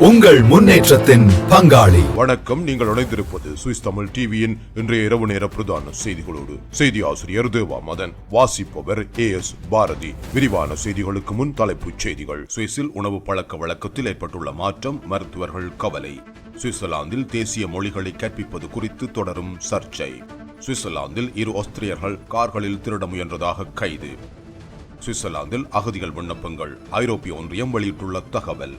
உங்கள் முன்னேற்றத்தின் பங்காளி. வணக்கம் நீங்கள் இணைந்திருப்பது சுவிஸ் தமிழ் டிவியின் இன்றைய இரவு நேர பிரதான செய்திகளோடு. செய்தி ஆசிரியர் தேவா மதன் வாசிப்பவர் ஏ எஸ் பாரதி. விரிவான செய்திகளுக்கு முன் தலைப்புச் செய்திகள். சுவிஸில் உணவு பழக்க வழக்கத்தில் ஏற்பட்டுள்ள மாற்றம் மருத்துவர்கள் கவலை. சுவிட்சர்லாந்தில் தேசிய மொழிகளை கற்பிப்பது குறித்து தொடரும் சர்ச்சை. சுவிட்சர்லாந்தில் இரு ஆஸ்திரியர்கள் கார்களில் திருட முயன்றதாக கைது. சுவிட்சர்லாந்தில் அகதிகள் விண்ணப்பங்கள். ஐரோப்பிய ஒன்றியம் வெளியிட்டுள்ள தகவல்.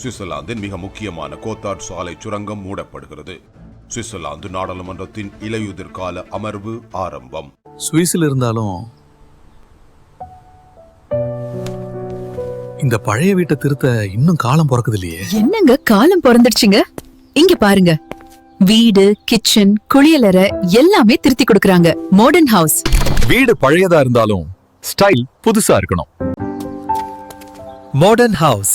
சுவிட்சர்லாந்தின் மிக முக்கியமான கோத்தாட் சாலை சுரங்கம் மூடப்படுகிறது. சுவிட்சர்லாந்து நாடாளுமன்றத்தின் இலையுதிர் கால அமர்வு ஆரம்பம். சுவிஸ்ல இருந்தாலும் இந்த பழைய வீட்டை திருத்த இன்னும் காலம் பிறக்குது இல்லையே என்னங்க காலம் பிறந்துடுச்சுங்க? இங்க பாருங்க. வீடு கிச்சன் குளியலறை எல்லாமே திருத்தி கொடுக்கறாங்க. மாடர்ன் ஹவுஸ் வீடு பழையதா இருந்தாலும் ஸ்டைல் புதுசா இருக்கணும். மாடர்ன் ஹவுஸ்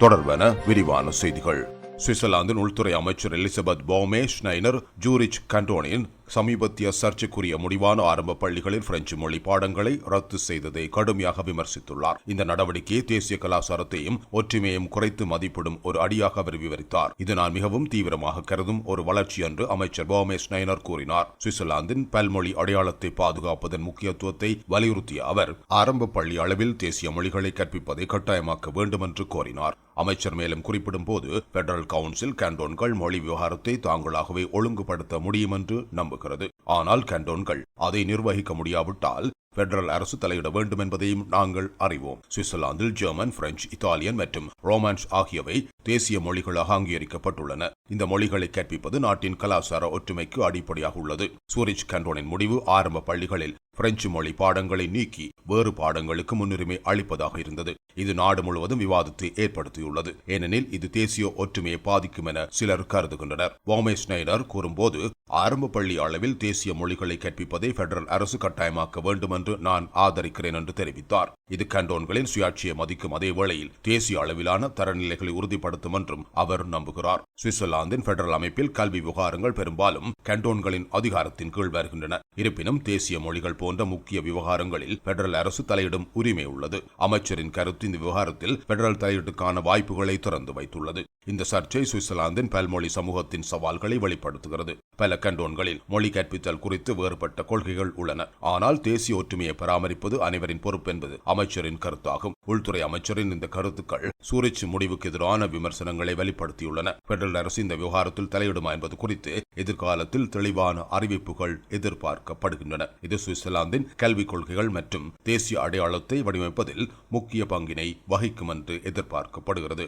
தொடர்பென விரிவான செய்திகள். சுவிட்சர்லாந்தின் உள்துறை அமைச்சர் எலிசபெத் போமே ஸ்னைனர் ஜூரிச் கண்டோனின் சமீபத்திய சர்ச்சைக்குரிய முடிவான ஆரம்ப பள்ளிகளில் பிரெஞ்சு மொழி பாடங்களை ரத்து செய்ததை கடுமையாக விமர்சித்துள்ளார். இந்த நடவடிக்கையை தேசிய கலாச்சாரத்தையும் ஒற்றுமையையும் குறைத்து மதிப்பிடும் ஒரு அடியாக அவர் விவரித்தார். இது நான் மிகவும் தீவிரமாக கருதும் ஒரு வளர்ச்சி என்று அமைச்சர் போமே நயனர் கூறினார். சுவிட்சர்லாந்தின் பல்மொழி அடையாளத்தை பாதுகாப்பதன் முக்கியத்துவத்தை வலியுறுத்திய அவர் ஆரம்ப பள்ளி அளவில் தேசிய மொழிகளை கற்பிப்பதை கட்டாயமாக்க வேண்டும் என்று கோரினார். அமைச்சர் மேலும் குறிப்பிடும் போது பெடரல் கவுன்சில் கேண்டோன்கள் மொழி விவகாரத்தை தாங்களாகவே ஒழுங்குபடுத்த முடியும் என்று நம்புகிறது ஆனால் கேண்டோன்கள் அதை நிர்வகிக்க முடியாவிட்டால் பெடரல் அரசு தலையிட வேண்டும் என்பதையும் நாங்கள் அறிவோம். சுவிட்சர்லாந்தில் ஜெர்மன் பிரெஞ்சு இத்தாலியன் மற்றும் ரோமான்ஸ் ஆகியவை தேசிய மொழிகளாக அங்கீகரிக்கப்பட்டுள்ளன. இந்த மொழிகளை கற்பிப்பது நாட்டின் கலாச்சார ஒற்றுமைக்கு அடிப்படையாக உள்ளது. சூரிச் கண்டோனின் முடிவு ஆரம்ப பள்ளிகளில் பிரெஞ்சு மொழி பாடங்களை நீக்கி வேறு பாடங்களுக்கு முன்னுரிமை அளிப்பதாக இருந்தது. இது நாடு முழுவதும் விவாதத்தை ஏற்படுத்தியுள்ளது. ஏனெனில் இது தேசிய ஒற்றுமையை பாதிக்கும் என சிலர் கருதுகின்றனர். வாமே ஸ்னைடர் கூறும்போது ஆரம்ப பள்ளி அளவில் தேசிய மொழிகளை கற்பிப்பதை பெடரல் அரசு கட்டாயமாக்க வேண்டும் என்று நான் ஆதரிக்கிறேன் என்று தெரிவித்தார். இது கண்டோன்களின் சுயாட்சியை மதிக்கும் அதே வேளையில் தேசிய அளவிலான தரநிலைகளை உறுதிப்படுத்தும் என்றும் அவர் நம்புகிறார். சுவிட்சர்லாந்தின் பெடரல் அமைப்பில் கல்வி விவகாரங்கள் பெரும்பாலும் கண்டோன்களின் அதிகாரத்தின் கீழ் வருகின்றன. இருப்பினும் தேசிய மொழிகள் போன்ற முக்கிய விவகாரங்களில் பெடரல் அரசு தலையிடும் உரிமை உள்ளது. அமைச்சரின் கருத்து இந்த விவகாரத்தில் பெடரல் தலையீட்டுக்கான வாய்ப்புகளை திறந்து வைத்துள்ளது. இந்த சர்ச்சை சுவிட்சர்லாந்தின் பல்மொழி சமூகத்தின் சவால்களை வெளிப்படுத்துகிறது. பல கண்டோன்களில் மொழி கற்பித்தல் குறித்து வேறுபட்ட கொள்கைகள் உள்ளன. ஆனால் தேசிய ஒற்றுமையை பராமரிப்பது அனைவரின் பொறுப்பு என்பது அமைச்சரின் கருத்தாகும். உள்துறை அமைச்சரின் இந்த கருத்துக்கள் சூரிச் முடிவுக்கு எதிரான விமர்சனங்களை வெளிப்படுத்தியுள்ளன. பெடரல் அரசு இந்த விவகாரத்தில் தலையிடுமா என்பது குறித்து எதிர்காலத்தில் தெளிவான அறிவிப்புகள் எதிர்பார்க்கப்படுகின்றன. இது சுவிட்சர்லாந்தின் கல்விக் கொள்கைகள் மற்றும் தேசிய அடையாளத்தை வடிவமைப்பதில் முக்கிய பங்கினை வகிக்கும் என்று எதிர்பார்க்கப்படுகிறது.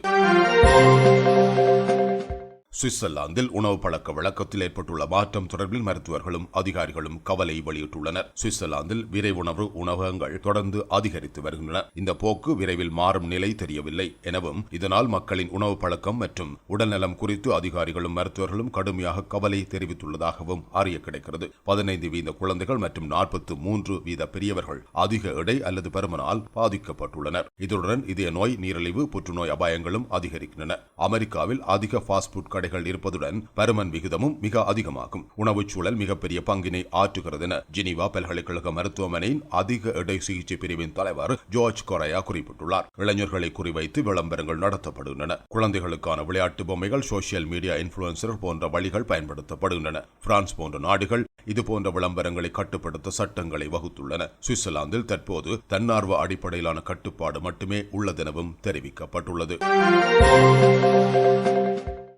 சுவிட்சர்லாந்தில் உணவு பழக்க வழக்கத்தில் ஏற்பட்டுள்ள மாற்றம் தொடர்பில் மருத்துவர்களும் அதிகாரிகளும் கவலை வெளியிட்டுள்ளனர். சுவிட்சர்லாந்தில் விரைவுணவு உணவகங்கள் தொடர்ந்து அதிகரித்து வருகின்றன. இந்த போக்கு விரைவில் மாறும் நிலை தெரியவில்லை. எனவும் இதனால் மக்களின் உணவு பழக்கம் மற்றும் உடல்நலம் குறித்து அதிகாரிகளும் மருத்துவர்களும் கடுமையாக கவலை தெரிவித்துள்ளதாகவும் அறிய கிடைக்கிறது. பதினைந்து வீத குழந்தைகள் மற்றும் நாற்பத்து மூன்று வீத பெரியவர்கள் அதிக எடை அல்லது பருமனால் பாதிக்கப்பட்டுள்ளனர். இதுடன் இதய நோய் நீரிழிவு புற்றுநோய் அபாயங்களும் அதிகரிக்கின்றன. அமெரிக்காவில் அதிக ஃபாஸ்ட் ஃபுட் கடைகள் இருப்பதுடன் பருமன் விகிதமும் மிக அதிகமாகும். உணவுச் சூழல் மிகப்பெரிய பங்கினை ஆற்றுகிறது என ஜெனீவா பல்கலைக்கழக மருத்துவமனையின் அதிக எடை சிகிச்சை பிரிவின் தலைவர் ஜார்ஜ் கொரையா குறிப்பிட்டுள்ளார். இளைஞர்களை குறிவைத்து விளம்பரங்கள் நடத்தப்படுகின்றன. குழந்தைகளுக்கான விளையாட்டு பொம்மைகள் சோசியல் மீடியா இன்ஃபுளுசர் போன்ற வழிகள் பயன்படுத்தப்படுகின்றன. பிரான்ஸ் போன்ற நாடுகள் இதுபோன்ற விளம்பரங்களை கட்டுப்படுத்த சட்டங்களை வகுத்துள்ளன. சுவிட்சர்லாந்தில் தற்போது தன்னார்வ அடிப்படையிலான கட்டுப்பாடு மட்டுமே உள்ளதெனவும் தெரிவிக்கப்பட்டுள்ளது.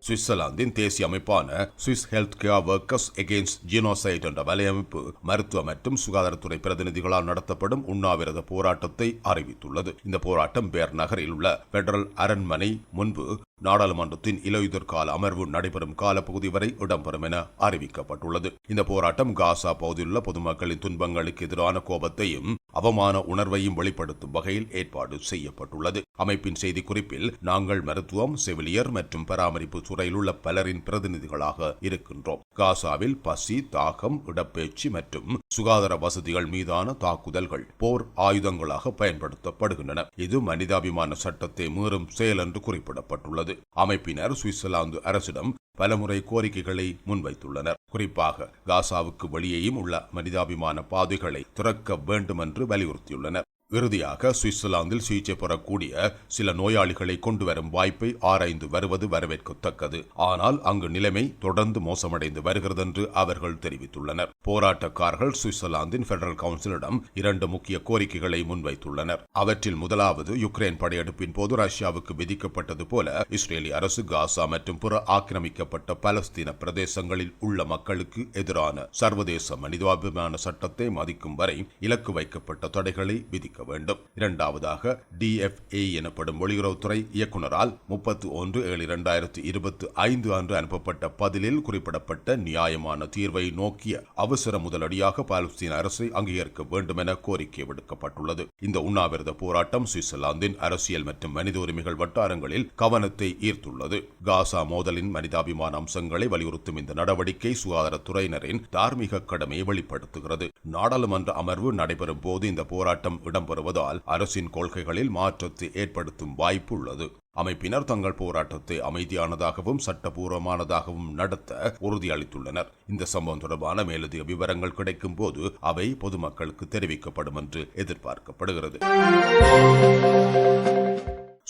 சுவிட்சர்லாந்தின் தேசிய அமைப்பான Swiss health care workers against genocide என்ற வலையமைப்பு மருத்துவ மற்றும் சுகாதாரத்துறை பிரதிநிதிகளால் நடத்தப்படும் உண்ணாவிரத போராட்டத்தை அறிவித்துள்ளது. இந்த போராட்டம் பேர் நகரில் உள்ள பெடரல் அரண்மனை முன்பு நாடாளுமன்றத்தின் இலையுதிர் கால அமர்வு நடைபெறும் காலப்பகுதி வரை இடம்பெறும் என அறிவிக்கப்பட்டுள்ளது. இந்த போராட்டம் காசா பகுதியிலுள்ள பொதுமக்களின் துன்பங்களுக்கு எதிரான கோபத்தையும் அவமான உணர்வையும் வெளிப்படுத்தும் வகையில் ஏற்பாடு செய்யப்பட்டுள்ளது. அமைப்பின் செய்திக்குறிப்பில் நாங்கள் மருத்துவம் செவிலியர் மற்றும் பராமரிப்பு துறையில் உள்ள பலரின் பிரதிநிதிகளாக இருக்கின்றோம். காசாவில் பசி தாகம் இடப்பெயர்ச்சி மற்றும் சுகாதார வசதிகள் மீதான தாக்குதல்கள் போர் ஆயுதங்களாக பயன்படுத்தப்படுகின்றன. இது மனிதாபிமான சட்டத்தை மீறும் செயல் என்று குறிப்பிடப்பட்டுள்ளது. அமைப்பினர் சுவிட்சர்லாந்து அரசிடம் பலமுறை கோரிக்கைகளை முன்வைத்துள்ளனர். குறிப்பாக காசாவுக்கு வெளியேயும் உள்ள மனிதாபிமான பாதைகளை திறக்க வேண்டும் என்று வலியுறுத்தியுள்ளனர். இறுதியாக சுவிட்சர்லாந்தில் சிகிச்சை பெறக்கூடிய சில நோயாளிகளை கொண்டு வரும் வாய்ப்பை ஆராய்ந்து வருவது வரவேற்கத்தக்கது. ஆனால் அங்கு நிலைமை தொடர்ந்து மோசமடைந்து வருகிறது என்று அவர்கள் தெரிவித்துள்ளனர். போராட்டக்காரர்கள் சுவிட்சர்லாந்தின் பெடரல் கவுன்சிலிடம் இரண்டு முக்கிய கோரிக்கைகளை முன்வைத்துள்ளனர். அவற்றில் முதலாவது யுக்ரைன் படையெடுப்பின் போது ரஷ்யாவுக்கு விதிக்கப்பட்டது போல இஸ்ரேலிய அரசு காசா மற்றும் புற ஆக்கிரமிக்கப்பட்ட பலஸ்தீன பிரதேசங்களில் உள்ள மக்களுக்கு எதிரான சர்வதேச மனிதாபிமான சட்டத்தை மதிக்கும் வரை இலக்கு வைக்கப்பட்ட தடைகளை விதிக்க வேண்டும். இரண்டாவதாக டிஎஃப்ஏ எனப்படும் வெளியுறவுத்துறை இயக்குநரால் முப்பத்தி ஒன்று ஏழு இரண்டாயிரத்தி இருபத்தி ஐந்து அன்று அனுப்பப்பட்ட பதிலில் குறிப்பிடப்பட்ட நியாயமான தீர்வை நோக்கிய அவசர முதலடியாக பாலஸ்தீன அரசை அங்கீகரிக்க வேண்டும் என கோரிக்கை விடுக்கப்பட்டுள்ளது. இந்த உண்ணாவிரத போராட்டம் சுவிட்சர்லாந்தின் அரசியல் மற்றும் மனித உரிமைகள் வட்டாரங்களில் கவனத்தை ஈர்த்துள்ளது. காசா மோதலின் மனிதாபிமான அம்சங்களை வலியுறுத்தும் இந்த நடவடிக்கை சுகாதாரத்துறையினரின் தார்மீக கடமையை வெளிப்படுத்துகிறது. நாடாளுமன்ற அமர்வு நடைபெறும் போது இந்த போராட்டம் இடம் இடம்பெறுவதால் அரசின் கொள்கைகளில் மாற்றத்தை ஏற்படுத்தும் வாய்ப்பு உள்ளது அமைப்பினர் தங்கள் போராட்டத்தை அமைதியானதாகவும் சட்டபூர்வமானதாகவும் நடத்த உறுதியளித்துள்ளனர். இந்த சம்பவம் தொடர்பான மேலதிக விவரங்கள் கிடைக்கும் போது அவை பொதுமக்களுக்கு தெரிவிக்கப்படும் என்று எதிர்பார்க்கப்படுகிறது.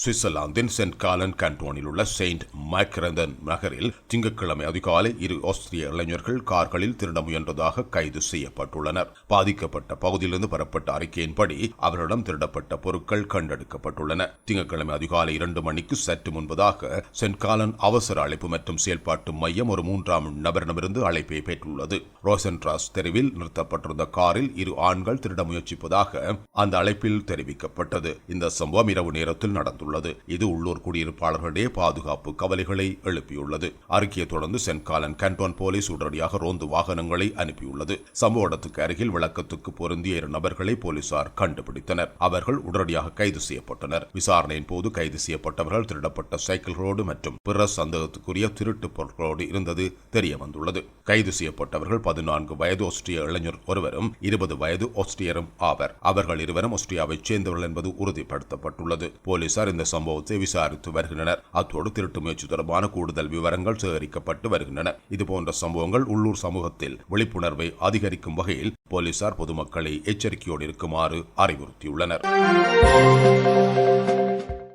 சுவிட்சர்லாந்தின் சென்ட் காலன் கண்டோனில் உள்ள செயின்ட் மைக்ரந்தன் நகரில் திங்கட்கிழமை அதிகாலை இரு ஆஸ்திரிய இளைஞர்கள் கார்களில் திருட முயன்றதாக கைது செய்யப்பட்டுள்ளனர். பாதிக்கப்பட்ட பகுதியிலிருந்து பெறப்பட்ட அறிக்கையின்படி அவரிடம் திருடப்பட்ட பொருட்கள் கண்டெடுக்கப்பட்டுள்ளன. திங்கட்கிழமை அதிகாலை இரண்டு மணிக்கு சற்று முன்பதாக சென்ட் காலன் அவசர அழைப்பு மற்றும் செயல்பாட்டு மையம் ஒரு மூன்றாம் நபரிடமிருந்து அழைப்பை பெற்றுள்ளது. ரோசன்ட்ராஸ் தெருவில் நிறுத்தப்பட்டிருந்த காரில் இரு ஆண்கள் திருட முயற்சிப்பதாக அந்த அழைப்பில் தெரிவிக்கப்பட்டது. இந்த சம்பவம் இரவு நேரத்தில் நடந்துள்ளது. தெரிவித்துள்ளது இது உள்ளூர் குடியிருப்பாளர்களிடையே பாதுகாப்பு கவலைகளை எழுப்பியுள்ளது. அறிக்கையை தொடர்ந்து சென்காலன் கண்டோன் போலீஸ் உடனடியாக ரோந்து வாகனங்களை அனுப்பியுள்ளது. சம்பவ இடத்துக்கு அருகில் விளக்கத்துக்கு பொருந்திய இரு நபர்களை போலீசார் கண்டுபிடித்தனர். அவர்கள் உடனடியாக கைது செய்யப்பட்டனர். விசாரணையின் போது கைது செய்யப்பட்டவர்கள் திருடப்பட்ட சைக்கிள்களோடு மற்றும் பிற சந்தேகத்துக்குரிய திருட்டு பொருட்களோடு இருந்தது தெரிய வந்துள்ளது கைது செய்யப்பட்டவர்கள் பதினான்கு வயது ஆஸ்திரிய இளைஞர் ஒருவரும் இருபது வயது ஆஸ்திரியரும் ஆவர். அவர்கள் இருவரும் ஆஸ்திரியாவைச் சேர்ந்தவர்கள் என்பது உறுதிப்படுத்தப்பட்டுள்ளது. போலீசார் இந்த சம்பவத்தை விசாரித்து வருகின்றனர். அத்தோடு திருட்டு முயற்சி தொடர்பான கூடுதல் விவரங்கள் சேகரிக்கப்பட்டு வருகின்றன. இதுபோன்ற சம்பவங்கள் உள்ளூர் சமூகத்தில் விழிப்புணர்வை அதிகரிக்கும் வகையில் போலீசார் பொதுமக்களை எச்சரிக்கையோடு இருக்குமாறு அறிவுறுத்தியுள்ளனர்.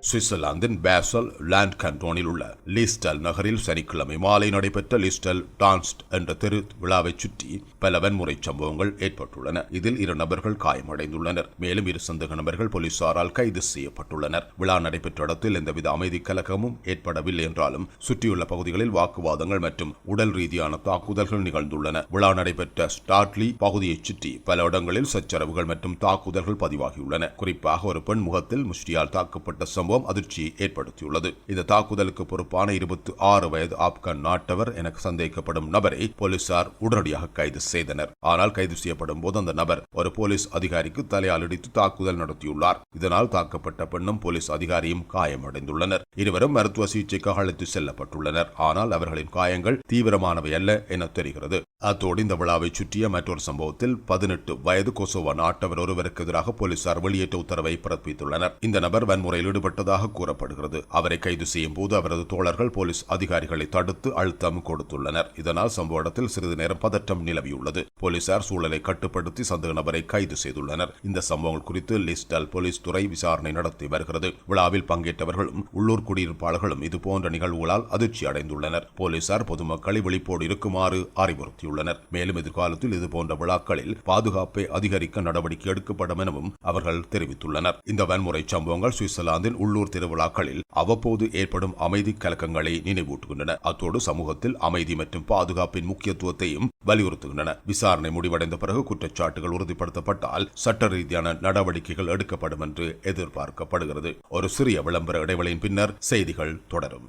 சுவிட்சர்லாந்தின் பேசல் லேண்ட் கண்டோனில் உள்ள லிஸ்டல் நகரில் சனிக்கிழமை மாலை நடைபெற்ற லிஸ்டல் டான்ஸ்ட் என்ற தெரு விழாவைச் சுற்றி பல வன்முறை சம்பவங்கள் ஏற்பட்டுள்ளன. இதில் இரு நபர்கள் காயமடைந்துள்ளனர். மேலும் இரு சந்தேக நபர்கள் போலீசாரால் கைது செய்யப்பட்டுள்ளனர். விழா நடைபெற்ற இடத்தில் எந்தவித அமைதி கலகமும் ஏற்படவில்லை என்றாலும் சுற்றியுள்ள பகுதிகளில் வாக்குவாதங்கள் மற்றும் உடல் ரீதியான தாக்குதல்கள் நிகழ்ந்துள்ளன. விழா நடைபெற்ற ஸ்டாட்லி பகுதியைச் சுற்றி பல இடங்களில் சச்சரவுகள் மற்றும் தாக்குதல்கள் பதிவாகியுள்ளன. குறிப்பாக ஒரு பெண் முகத்தில் முஷ்டியால் தாக்கப்பட்ட சம்பவம் அதிர்ச்சியை ஏற்படுத்தியுள்ளது. இந்த தாக்குதலுக்கு பொறுப்பான இருபத்தி ஆறு வயது ஆப்கான் நாட்டவர் என சந்தேகிக்கப்படும் நபரை போலீசார் உடனடியாக கைது செய்தனர். ஆனால் கைது செய்யப்படும் போது அந்த நபர் ஒரு போலீஸ் அதிகாரிக்கு தலையால் இடித்து தாக்குதல் நடத்தியுள்ளார். இதனால் தாக்கப்பட்ட பெண்ணும் போலீஸ் அதிகாரியும் காயமடைந்துள்ளனர். இருவரும் மருத்துவ சிகிச்சைக்காக அழைத்து செல்லப்பட்டுள்ளனர். ஆனால் அவர்களின் காயங்கள் தீவிரமானவை அல்ல என தெரிகிறது. அத்தோடு இந்த விழாவை சுற்றிய மற்றொரு சம்பவத்தில் பதினெட்டு வயது கொசோவா நாட்டவர் ஒருவருக்கு எதிராக போலீசார் வெளியேற்ற உத்தரவை பிறப்பித்துள்ளனர். இந்த நபர் வன்முறையில் ஈடுபட்ட செய்யப்பட்டதாக கூறப்படுகிறது. அவரை கைது செய்யும் போது அவரது தோழர்கள் போலீஸ் அதிகாரிகளை தடுத்து அழுத்தம் கொடுத்துள்ளனர். இதனால் சம்பவ இடத்தில் சிறிது நேரம் பதற்றம் நிலவியுள்ளது. போலீசார் சூழலை கட்டுப்படுத்தி சந்தேக நபரை கைது செய்துள்ளனர். இந்த சம்பவங்கள் குறித்து லிஸ்டல் போலீஸ் துறை விசாரணை நடத்தி வருகிறது. விழாவில் பங்கேற்றவர்களும் உள்ளூர் குடியிருப்பாளர்களும் இதுபோன்ற நிகழ்வுகளால் அதிர்ச்சி அடைந்துள்ளனர். போலீசார் பொதுமக்களை விழிப்போடு இருக்குமாறு அறிவுறுத்தியுள்ளனர். மேலும் எதிர்காலத்தில் இதுபோன்ற விழாக்களில் பாதுகாப்பை அதிகரிக்க நடவடிக்கை எடுக்கப்படும் எனவும் அவர்கள் தெரிவித்துள்ளனர். இந்த வன்முறை சம்பவங்கள் சுவிட்சர்லாந்தின் உள்ளூர் திருவிழாக்களில் அவ்வப்போது ஏற்படும் அமைதி கலக்கங்களை நினைவூட்டுகின்றன. அத்தோடு சமூகத்தில் அமைதி மற்றும் பாதுகாப்பின் முக்கியத்துவத்தையும் வலியுறுத்துகின்றன. விசாரணை முடிவடைந்த பிறகு குற்றச்சாட்டுகள் உறுதிப்படுத்தப்பட்டால் சட்ட ரீதியான நடவடிக்கைகள் எடுக்கப்படும் என்று எதிர்பார்க்கப்படுகிறது. ஒரு சிறிய விளம்பர இடைவெளியின் பின்னர் செய்திகள் தொடரும்.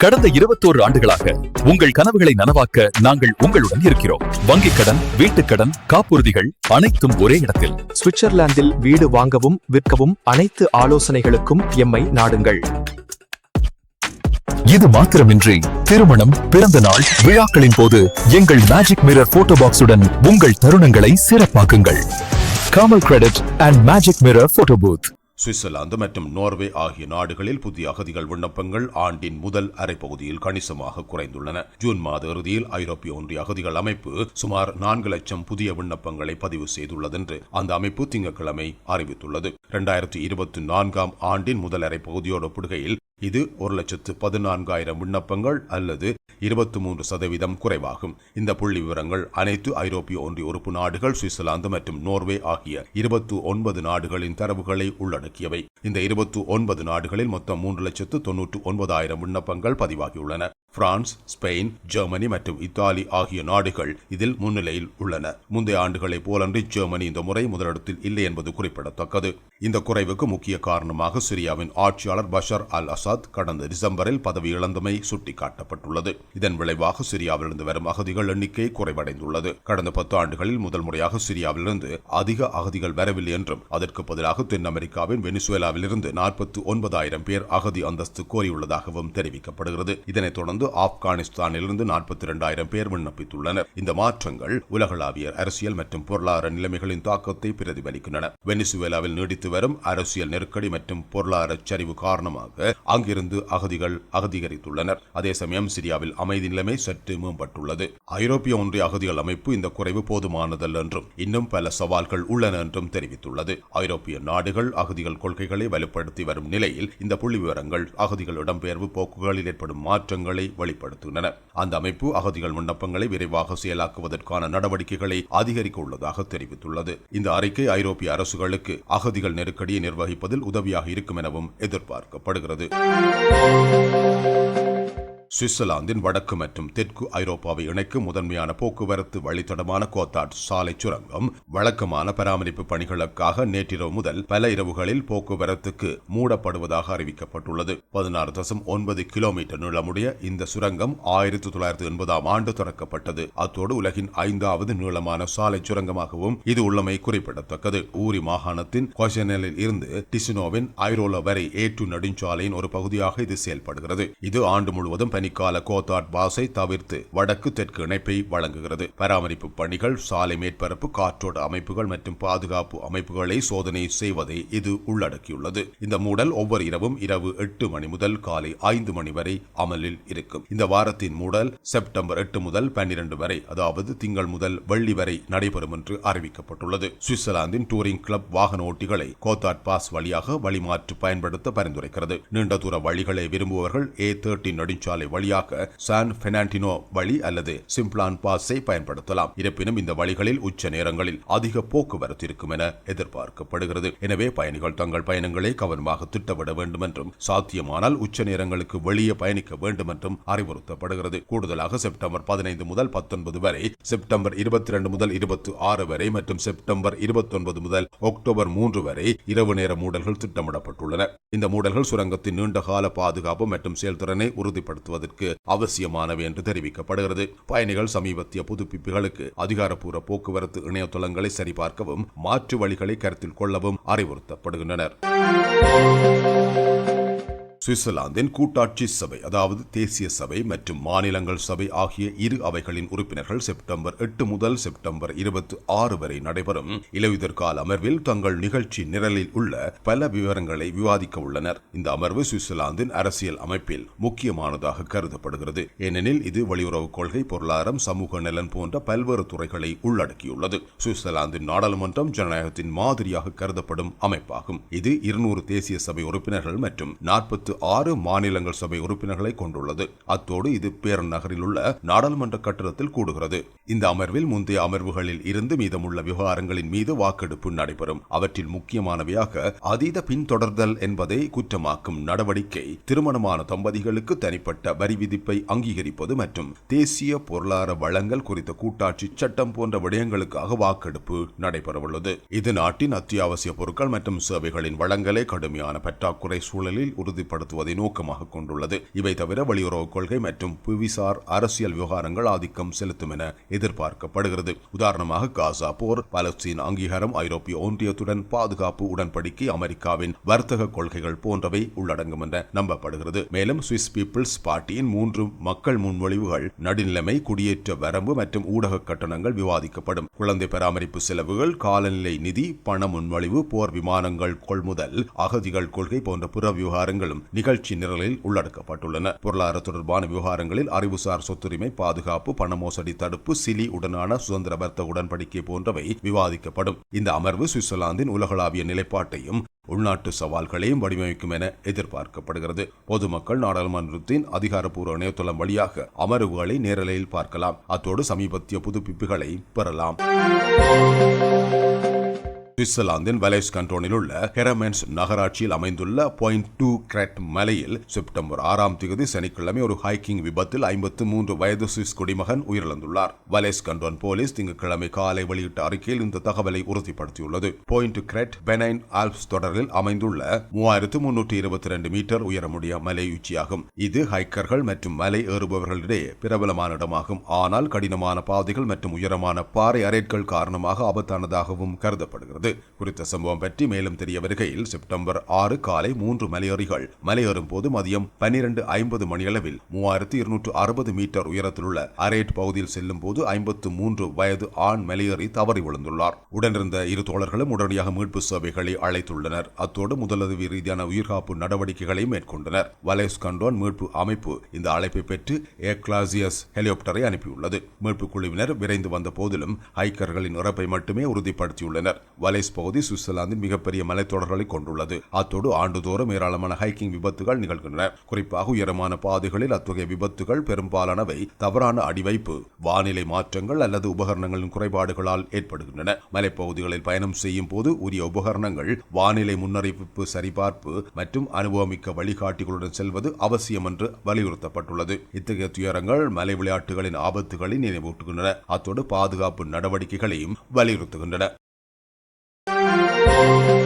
கடந்த இருபத்தோரு ஆண்டுகளாக உங்கள் கனவுகளை நனவாக்க நாங்கள் உங்களுடன் இருக்கிறோம். வங்கிக் கடன் வீட்டுக் கடன் காப்புறுதிகள் அனைத்தும் ஒரே இடத்தில். சுவிட்சர்லாந்தில் வீடு வாங்கவும் விற்கவும் அனைத்து ஆலோசனைகளுக்கும் எம்மை நாடுங்கள். இது மாத்திரமின்றி திருமணம் பிறந்த நாள் விழாக்களின் போது எங்கள் மேஜிக் மிரர் போட்டோ பாக்ஸுடன் உங்கள் தருணங்களை சிறப்பாக்குங்கள். காமல் credit and magic mirror photo booth Switzerland மற்றும் நோர்வே ஆகிய நாடுகளில் புதிய அகதிகள் விண்ணப்பங்கள் ஆண்டின் முதல் அரைப்பகுதியில் கணிசமாக குறைந்துள்ளன. ஜூன் மாத இறுதியில் ஐரோப்பிய ஒன்றிய அகதிகள் அமைப்பு சுமார் நான்கு லட்சம் புதிய விண்ணப்பங்களை பதிவு செய்துள்ளது என்று அந்த அமைப்பு திங்கட்கிழமை அறிவித்துள்ளது. இரண்டாயிரத்தி இருபத்தி நான்காம் ஆண்டின் முதல் அரைப்பகுதியோடு ஒப்பிடுகையில் இது ஒரு லட்சத்து பதினான்காயிரம் விண்ணப்பங்கள் அல்லது இருபத்தி மூன்று சதவீதம் குறைவாகும். இந்த புள்ளி விவரங்கள் அனைத்து ஐரோப்பிய ஒன்றிய உறுப்பு நாடுகள் சுவிட்சர்லாந்து மற்றும் நோர்வே ஆகிய இருபத்து ஒன்பது நாடுகளின் தரவுகளை உள்ளடக்கியவை. இந்த இருபத்து ஒன்பது நாடுகளில் மொத்தம் மூன்று லட்சத்து தொன்னூற்று ஒன்பதாயிரம் விண்ணப்பங்கள் பதிவாகியுள்ளன. பிரான்ஸ் ஸ்பெயின் ஜெர்மனி மற்றும் இத்தாலி ஆகிய நாடுகள் இதில் முன்னிலையில் உள்ளன. முந்தைய ஆண்டுகளைப் போலன்றி ஜெர்மனி இந்த முறை முதலிடத்தில் இல்லை என்பது குறிப்பிடத்தக்கது. இந்த குறைவுக்கு முக்கிய காரணமாக சிரியாவின் ஆட்சியாளர் பஷர் அல் அசாத் கடந்த டிசம்பரில் பதவி இழந்தமை சுட்டிக்காட்டப்பட்டுள்ளது. இதன் விளைவாக சிரியாவிலிருந்து வரும் அகதிகள் எண்ணிக்கை குறைவடைந்துள்ளது. கடந்த பத்து ஆண்டுகளில் முதல் முறையாக சிரியாவிலிருந்து அதிக அகதிகள் வரவில்லை என்றும் அதற்கு பதிலாக தென் அமெரிக்காவின் வெனிசுவேலாவிலிருந்து நாற்பத்தி ஒன்பதாயிரம் பேர் அகதி அந்தஸ்து கோரியுள்ளதாகவும் தெரிவிக்கப்படுகிறது. இதனைத் தொடர்ந்து ஆப்கானிஸ்தானிலிருந்து நாற்பத்தி இரண்டாயிரம் பேர் விண்ணப்பித்துள்ளனர். இந்த மாற்றங்கள் உலகளாவிய அரசியல் மற்றும் பொருளாதார நிலைமைகளின் தாக்கத்தை பிரதிபலிக்கின்றன. வெனிசுவேலாவில் நீடித்து வரும் அரசியல் நெருக்கடி மற்றும் பொருளாதார சரிவு காரணமாக அங்கிருந்து அகதிகள் அகதிகரித்துள்ளனர். அதே சமயம் சிரியாவில் அமைதி நிலைமை சற்று மேம்பட்டுள்ளது. ஐரோப்பிய ஒன்றிய அகதிகள் அமைப்பு இந்த குறைவு போதுமானதல்ல என்றும் இன்னும் பல சவால்கள் உள்ளன என்றும் தெரிவித்துள்ளது. ஐரோப்பிய நாடுகள் அகதிகள் கொள்கைகளை வலுப்படுத்தி வரும் நிலையில் இந்த புள்ளி விவரங்கள் அகதிகள் இடம்பெயர்வு போக்குகளில் ஏற்படும் மாற்றங்களை வெளிப்படுத்துகின்றன. அந்த அமைப்பு அகதிகள் விண்ணப்பங்களை விரைவாக செயலாக்குவதற்கான நடவடிக்கைகளை அதிகரிக்க உள்ளதாக தெரிவித்துள்ளது. இந்த அறிக்கை ஐரோப்பிய அரசுகளுக்கு அகதிகள் நெருக்கடியை நிர்வகிப்பதில் உதவியாக இருக்கும் எனவும் எதிர்பார்க்கப்படுகிறது. சுவிட்சர்லாந்தின் வடக்கு மற்றும் தெற்கு ஐரோப்பாவை இணைக்கும் முதன்மையான போக்குவரத்து வழித்தடமான கோத்தாட் சாலை சுரங்கம் வழக்கமான பராமரிப்பு பணிகளுக்காக நேற்றிரவு முதல் பல இரவுகளில் போக்குவரத்துக்கு மூடப்படுவதாக அறிவிக்கப்பட்டுள்ளது. பதினாறு தசம் ஒன்பது கிலோமீட்டர் நீளமுடைய இந்த சுரங்கம் ஆயிரத்தி தொள்ளாயிரத்தி எண்பதாம் ஆண்டு திறக்கப்பட்டது. அத்தோடு உலகின் ஐந்தாவது நீளமான சாலை சுரங்கமாகவும் இது உள்ளமை குறிப்பிடத்தக்கது. ஊரி மாகாணத்தின் கொசனலில் இருந்து டிசினோவின் ஐரோலா வரை ஏற்று நெடுஞ்சாலையின் ஒரு பகுதியாக இது செயல்படுகிறது. இது ஆண்டு முழுவதும் பனிக்கால கோத்தாட் பாஸை தவிர்த்து வடக்கு தெற்கு இணைப்பை வழங்குகிறது. பராமரிப்பு பணிகள் சாலை மேற்பரப்பு காற்றோட்ட அமைப்புகள் மற்றும் பாதுகாப்பு அமைப்புகளை சோதனை செய்வதை இது உள்ளடக்கியுள்ளது. இந்த மூடல் ஒவ்வொரு இரவும் இரவு எட்டு மணி முதல் காலை ஐந்து மணி வரை அமலில் இருக்கும். இந்த வாரத்தின் மூடல் செப்டம்பர் எட்டு முதல் பன்னிரண்டு வரை அதாவது திங்கள் முதல் வெள்ளி வரை நடைபெறும் என்று அறிவிக்கப்பட்டுள்ளது. சுவிட்சர்லாந்தின் டூரிங் கிளப் வாகன ஓட்டிகளை கோத்தாட் பாஸ் வழியாக வழிமாற்று பயன்படுத்த பரிந்துரைக்கிறது. நீண்ட தூர வழிகளை விரும்புவர்கள் ஏ தேர்ட்டின் நெடுஞ்சாலை வழியாக சான் பெனாண்டினோ வழி அல்லது சிம்ப்ளான் பாஸை பயன்படுத்தலாம். இருப்பினும் இந்த வழிகளில் உச்ச நேரங்களில் அதிக போக்குவரத்து இருக்கும் என எதிர்பார்க்கப்படுகிறது. எனவே பயணிகள் தங்கள் பயணங்களை கவனமாக திட்டமிட வேண்டும் என்றும் சாத்தியமானால் உச்ச நேரங்களுக்கு வெளியே பயணிக்க வேண்டும் என்றும் அறிவுறுத்தப்படுகிறது. கூடுதலாக செப்டம்பர் பதினைந்து முதல் பத்தொன்பது வரை செப்டம்பர் இருபத்தி இரண்டு முதல் இருபத்தி ஆறு வரை மற்றும் செப்டம்பர் இருபத்தி ஒன்பது முதல் அக்டோபர் மூன்று வரை இரவு நேர மூடல்கள் திட்டமிடப்பட்டுள்ளன. இந்த மூடல்கள் சுரங்கத்தின் நீண்டகால பாதுகாப்பு மற்றும் செயல்திறனை உறுதிப்படுத்துவது உறுதிப்படுத்துவதற்கு அவசியமானவை என்று தெரிவிக்கப்படுகிறது. பயணிகள் சமீபத்திய புதுப்பிப்புகளுக்கு அதிகாரப்பூர்வ போக்குவரத்து இணையதளங்களை சரிபார்க்கவும் மாற்று வழிகளை கருத்தில் கொள்ளவும் அறிவுறுத்தப்படுகின்றனர். சுவிட்சர்லாந்தின் கூட்டாட்சி சபை அதாவது தேசிய சபை மற்றும் மாநிலங்கள் சபை ஆகிய இரு அவைகளின் உறுப்பினர்கள் செப்டம்பர் எட்டு முதல் செப்டம்பர் இருபத்தி ஆறு வரை நடைபெறும். இலையுதிர்கால அமர்வில் தங்கள் நிகழ்ச்சி நிரலில் உள்ள பல விவரங்களை விவாதிக்க உள்ளனர். இந்த அமர்வு சுவிட்சர்லாந்தின் அரசியல் அமைப்பில் முக்கியமானதாக கருதப்படுகிறது. ஏனெனில் இது வெளியுறவு கொள்கை பொருளாதாரம் சமூக நலன் போன்ற பல்வேறு துறைகளை உள்ளடக்கியுள்ளது. சுவிட்சர்லாந்தின் நாடாளுமன்றம் ஜனநாயகத்தின் மாதிரியாக கருதப்படும் அமைப்பாகும். இது இருநூறு தேசிய சபை உறுப்பினர்கள் மற்றும் நாற்பத்தி ஆறு மாநிலங்கள் சபை உறுப்பினர்களை கொண்டுள்ளது. அத்தோடு இது பேரநகரில் உள்ள நாடாளுமன்ற கட்டிடத்தில் கூடுகிறது. இந்த அமர்வில் முந்தைய அமர்வுகளில் இருந்து மீதமுள்ள விவகாரங்களின் மீது வாக்கெடுப்பு நடைபெறும். அவற்றில் முக்கியமானவையாக அதீத பின்தொடர்தல் என்பதை குற்றமாக்கும் நடவடிக்கை திருமணமான தம்பதிகளுக்கு தனிப்பட்ட வரி விதிப்பை அங்கீகரிப்பது மற்றும் தேசிய பொருளாதார வளங்கள் குறித்த கூட்டாட்சி சட்டம் போன்ற விடயங்களுக்காக வாக்கெடுப்பு நடைபெறவுள்ளது. இது நாட்டின் அத்தியாவசிய பொருட்கள் மற்றும் சேவைகளின் வளங்களை கடுமையான பற்றாக்குறை சூழலில் உறுதிப்பட நடத்துவதை நோக்கமாக கொண்டுள்ளது. இவை தவிர வெளியுறவு கொள்கை மற்றும் புவிசார் அரசியல் விவகாரங்கள் ஆதிக்கம் செலுத்தும் என எதிர்பார்க்கப்படுகிறது. உதாரணமாக காசா போர் பலஸ்தீன் அங்கீகாரம் ஐரோப்பிய ஒன்றியத்துடன் பாதுகாப்பு உடன்படிக்கை அமெரிக்காவின் வர்த்தக கொள்கைகள் போன்றவை உள்ளடங்கும் என நம்பப்படுகிறது. மேலும் சுவிஸ் பீப்புள்ஸ் பார்ட்டியின் மூன்று மக்கள் முன்மொழிவுகள் நடுநிலைமை குடியேற்ற வரம்பு மற்றும் ஊடக கட்டணங்கள் விவாதிக்கப்படும். குழந்தை பராமரிப்பு செலவுகள் காலநிலை நிதி பண முன்மொழிவு போர் விமானங்கள் கொள்முதல் அகதிகள் கொள்கை போன்ற புற விவகாரங்களும் நிகழ்ச்சி நிரலில் உள்ளடக்கப்பட்டுள்ளன. பொருளாதார தொடர்பான விவகாரங்களில் அறிவுசார் சொத்துரிமை பாதுகாப்பு பண மோசடி தடுப்பு சிலி உடனான சுதந்திர வர்த்தக உடன்படிக்கை போன்றவை விவாதிக்கப்படும். இந்த அமர்வு சுவிட்சர்லாந்தின் உலகளாவிய நிலைப்பாட்டையும் உள்நாட்டு சவால்களையும் வடிவமைக்கும் என எதிர்பார்க்கப்படுகிறது. பொதுமக்கள் நாடாளுமன்றத்தின் அதிகாரப்பூர்வ இணையதளம் வழியாக அமர்வுகளை நேரலையில் பார்க்கலாம். அத்தோடு சமீபத்திய புதுப்பிப்புகளை பெறலாம். சுவிட்சர்லாந்தின் வலைஸ் கண்டோனில் உள்ள ஹெரமென்ஸ் நகராட்சியில் அமைந்துள்ள பாயிண்ட் டூ கிரெட் மலையில் செப்டம்பர் ஆறாம் தேதி சனிக்கிழமை ஒரு ஹைக்கிங் விபத்தில் ஐம்பத்து மூன்று வயது சுவிஸ் குடிமகன் உயிரிழந்துள்ளார். வலேஸ் கண்டோன் போலீஸ் திங்கட்கிழமை காலை வெளியிட்ட அறிக்கையில் இந்த தகவலை உறுதிப்படுத்தியுள்ளது. பாயிண்ட் கிரெட் பெனைன் ஆல்ப்ஸ் தொடரில் அமைந்துள்ள மூவாயிரத்து முன்னூற்றி இருபத்தி ரெண்டு மீட்டர் உயரமுடைய மலை உச்சியாகும். இது ஹைக்கர்கள் மற்றும் மலை ஏறுபவர்களிடையே பிரபலமான இடமாகும். ஆனால் கடினமான பாதைகள் மற்றும் உயரமான பாறை அரேட்கள் காரணமாக ஆபத்தானதாகவும் கருதப்படுகிறது. குறித்த சம்பவம் பற்றி மேலும் தெரிய வருகையில் செப்டம்பர் ஆறு காலை மூன்று மலையேறிகள். மலையேறும் போது மதியம் பன்னிரண்டு ஐம்பது மணியளவில் மூவாயிரத்தி இருநூற்று அறுபது மீட்டர் உயரத்தில் உள்ள அரேட் பகுதியில் செல்லும் போது ஐம்பத்து மூன்று வயது ஆண் மலையேறி தவறி விழுந்துள்ளார். உடனிருந்த இரு தோழர்களும் உடனடியாக மீட்பு சேவைகளை அழைத்துள்ளனர். அத்தோடு முதலுதவி ரீதியான உயிர்காப்பு நடவடிக்கைகளை மேற்கொண்டனர். வலைஸ் கண்டோன் மீட்பு அமைப்பு இந்த அழைப்பை பெற்று ஏக்லாசியஸ் ஹெலிகாப்டரை அனுப்பியுள்ளது. மீட்பு குழுவினர் விரைந்து வந்த போதிலும் ஹைக்கர்களின் இறப்பை மட்டுமே உறுதிப்படுத்தியுள்ளனர். வலை வலைஸ் பகுதி சுவிட்சர்லாந்தின் மிகப்பெரிய மலைத்தொடர்களை கொண்டுள்ளது. அத்தோடு ஆண்டுதோறும் ஏராளமான ஹைக்கிங் விபத்துகள் நிகழ்கின்றன. குறிப்பாக உயரமான பாதைகளில் அத்தகைய விபத்துகள் பெரும்பாலானவை தவறான அடிவைப்பு வானிலை மாற்றங்கள் அல்லது உபகரணங்களின் குறைபாடுகளால் ஏற்படுகின்றன. மலைப்பகுதிகளில் பயணம் செய்யும் போது உரிய உபகரணங்கள் வானிலை முன்னறிவிப்பு சரிபார்ப்பு மற்றும் அனுபவமிக்க வழிகாட்டிகளுடன் செல்வது அவசியம் என்று வலியுறுத்தப்பட்டுள்ளது. இத்தகைய துயரங்கள் மலை விளையாட்டுகளின் ஆபத்துகளை நினைவூட்டுகின்றன. அத்தோடு பாதுகாப்பு நடவடிக்கைகளையும் வலியுறுத்துகின்றன. thank you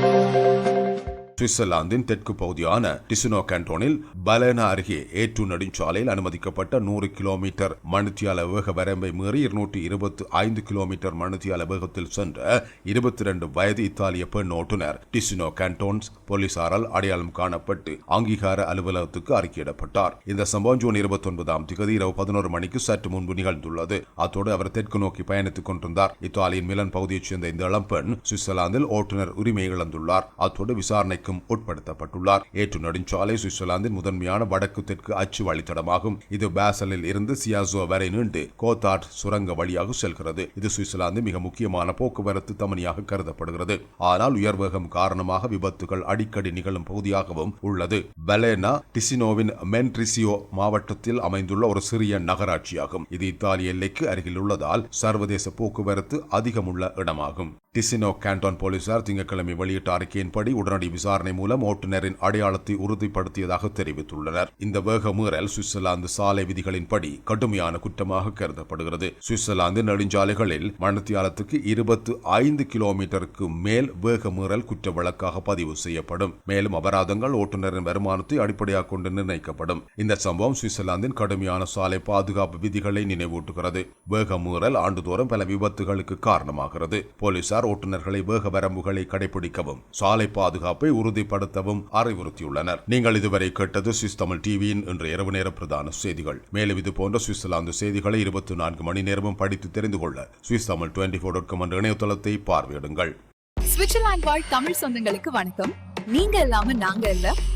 சுவிட்சர்லாந்தின் தெற்கு பகுதியான டிசுனோ கேண்டோனில் பலேனா அருகே ஏற்று நெடுஞ்சாலையில் அனுமதிக்கப்பட்ட நூறு கிலோமீட்டர் மணித்தியால வேக வரம்பை மீறி இருநூற்றி இருபத்தி ஐந்து கிலோமீட்டர் மணித்தியால வேகத்தில் சென்ற இருபத்தி இரண்டு வயது இத்தாலிய பெண் ஓட்டுநர் டிசுனோ கேண்டோன்ஸ் போலீசாரால் அடையாளம் காணப்பட்டு அங்கீகார அலுவலகத்துக்கு அறிக்கையிடப்பட்டார். இந்த சம்பவம் ஜூன் இருபத்தி ஒன்பதாம் திகதி இரவு பதினோரு மணிக்கு சற்று முன்பு நிகழ்ந்துள்ளது. அத்தோடு அவர் தெற்கு நோக்கி பயணித்துக் கொண்டிருந்தார். இத்தாலியின் மிலன் பகுதியைச் சேர்ந்த இந்த இளம்பெண் சுவிட்சர்லாந்தில் ஓட்டுநர் உரிமை இழந்துள்ளார். அத்தோடு விசாரணைக்கும் உட்படுத்தப்பட்டுள்ளார். ஏற்று நெடுஞ்சாலை சுவிட்சர்லாந்தின் முதன்மையான வடக்கு தெற்கு அச்சு வழித்தடமாகும். இது பேசலில் இருந்து சியாசோ வரை நீண்டு கோத்தாட் சுரங்க வழியாக செல்கிறது. இது சுவிட்சர்லாந்து மிக முக்கியமான போக்குவரத்து தமனியாக கருதப்படுகிறது. ஆனால் உயர்வேகம் காரணமாக விபத்துகள் அடிக்கடி நிகழும் பகுதியாகவும் உள்ளது. பலேனா டிசினோவின் மென்ட்ரிசியோ மாவட்டத்தில் அமைந்துள்ள ஒரு சிறிய நகராட்சியாகும். இது இத்தாலிய எல்லைக்கு அருகில் உள்ளதால் சர்வதேச போக்குவரத்து அதிகமுள்ள இடமாகும். டிசினோ கேண்டோன் போலீசார் திங்கட்கிழமை வெளியிட்ட அறிக்கையின்படி உடனடி விசாரணை மூலம் ஓட்டுநரின் அடையாளத்தை உறுதிப்படுத்தியதாக தெரிவித்துள்ளனர். இந்த வேக மீறல் சுவிட்சர்லாந்து சாலை விதிகளின்படி கடுமையான குற்றமாக கருதப்படுகிறது. சுவிட்சர்லாந்து நெடுஞ்சாலைகளில் மணத்தியாலத்துக்கு இருபத்து ஐந்து கிலோமீட்டருக்கு மேல் வேக மீறல் குற்ற வழக்காக பதிவு செய்யப்படும். மேலும் அபராதங்கள் ஓட்டுநரின் வருமானத்தை அடிப்படையாக கொண்டு நிர்ணயிக்கப்படும். இந்த சம்பவம் சுவிட்சர்லாந்தின் கடுமையான சாலை பாதுகாப்பு விதிகளை நினைவூட்டுகிறது. வேக மீறல் ஆண்டுதோறும் பல விபத்துகளுக்கு காரணமாகிறது. போலீசார் கார் ஓட்டுநர்களை வேக வரம்புகளை கடைபிடிக்கவும் சாலை பாதுகாப்பை உறுதிப்படுத்தவும் அறிவுறுத்தியுள்ளனர். நீங்கள் இதுவரை கேட்டது சுவிஸ் தமிழ் டிவியின் இன்று இரவு நேர பிரதான செய்திகள். மேலும் இது போன்ற சுவிட்சர்லாந்து செய்திகளை இருபத்தி நான்கு மணி நேரமும் படித்து தெரிந்து கொள்ள Swiss Tamil twenty four dot com என்ற இணையதளத்தை பார்வையிடுங்கள். சுவிட்சர்லாந்து வாழ் தமிழ் சொந்தங்களுக்கு வணக்கம். நீங்க இல்லாம நாங்க இல்ல.